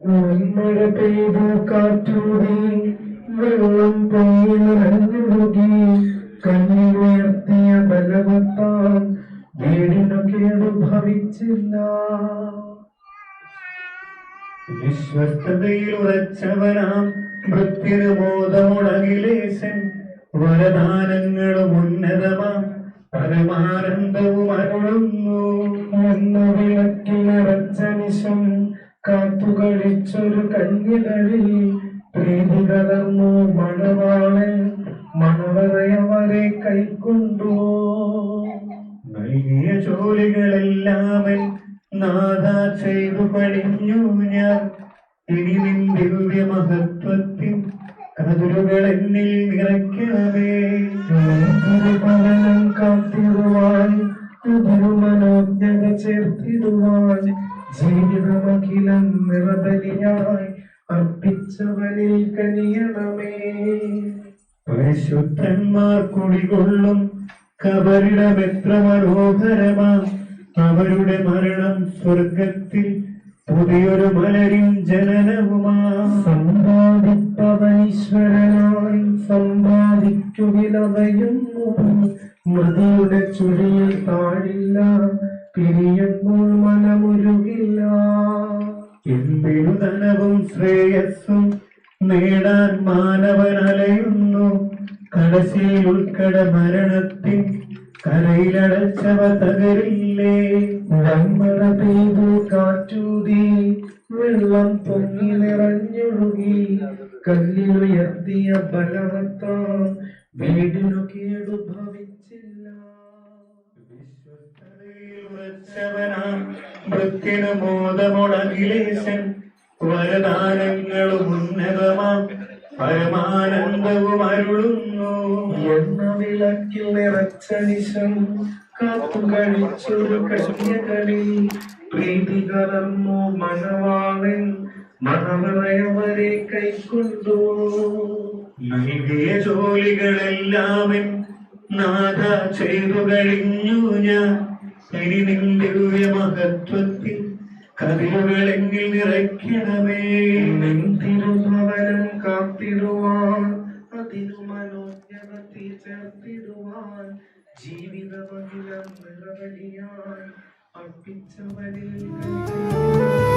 മഴ പെയ്തു കാറ്റൂടി വെള്ളം പൊങ്ങി നിറഞ്ഞൊഴുകി കണ്ണിലുയർത്തിയ ബലവത്താൽ വീടിനു കേടു ഭവിച്ചില്ല. വിശ്വസ്തതയിൽ ഉറച്ചവനാം ഭക്തിന് ബോധമുടകിലേശൻ വരദാനങ്ങളും ഉന്നതമാം പരമാനന്ദവും അരുളുന്നു. എന്ന വിളക്ക് കാത്തുകളിച്ചൊരു കണ്ണിടലി പ്രീതി കലർന്നു മണവാളൻ മണവറയവരെ കൈക്കൊണ്ടു. നൽകിയ ജോലികളെല്ലാമൻ നാഥ ചെയ്തു പണിഞ്ഞു ഞാൻ. ഇനി നിൻ ദിവ്യ കതിരുകൾ എന്നിൽ നിറയ്ക്കണമേ തിരുഭവനം കാത്തിടുവാൻ ചേർത്തിടുവാൻ ജീവിതമഖിലം നിറബലിയായി അർപ്പിച്ചവനിൽ കനിയണമേ. പരിശുദ്ധന്മാർ കുടികൊള്ളും കബരിടമെത്ര മനോഹരമാ. അവരുടെ മരണം സ്വർഗത്തിൽ പുതിയൊരു മലരും ജനനവുമാ. സമ്പാദിപ്പവനീശ്വരനായി സമ്പാദിക്കുവിലവയുന്നു. മൃതിയുടെ ചുഴിയിൽ താഴില്ല പിരിയുമ്പോൾ ശ്രേയസ്സും നേടാൻ മാനവൻ അലയുന്നു കടശയിൽ ഉൾക്കട മരണത്തിൻ കരയിലടച്ചവ തകരില്ലേ? മഴ പെയ്തു കാറ്റൂതി വെള്ളം പൊങ്ങി നിറഞ്ഞൊഴുകി കല്ലിലുയർത്തിയ ബലവത്താ വീടിനു കേടു ഭവിച്ചില്ല. ഉറച്ചവനാം വൃത്തിനു ബോധമുടകിലേശൻ വരദാനങ്ങളും ഉന്നതമാം. പരമാനന്ദവും അരുളുന്നു. എണ്ണ വിളക്കിൽ നിറച്ച നിശം കാത്തു കഴിച്ചൊരു കന്യകളിൽ പ്രീതി കലർന്നു മണവാളൻ മണവറയവരെ കൈക്കൊണ്ടു. നൽകിയ ജോലികളെല്ലാമൻ നാഥ ചെയ്തു കഴിഞ്ഞു ഞാൻ. ഇനി നിന്റെ മഹത്വത്തിൽ കതിരുകൾ എന്നിൽ നിറയ്ക്കണമേ. തിരുഭവനം കാത്തിടുവാൻ. അതിനു മനോജ്ഞത ചേർത്തിടുവാൻ. ജീവിതമഹിലം നിറവടിയാൻ. കനിയണമേ.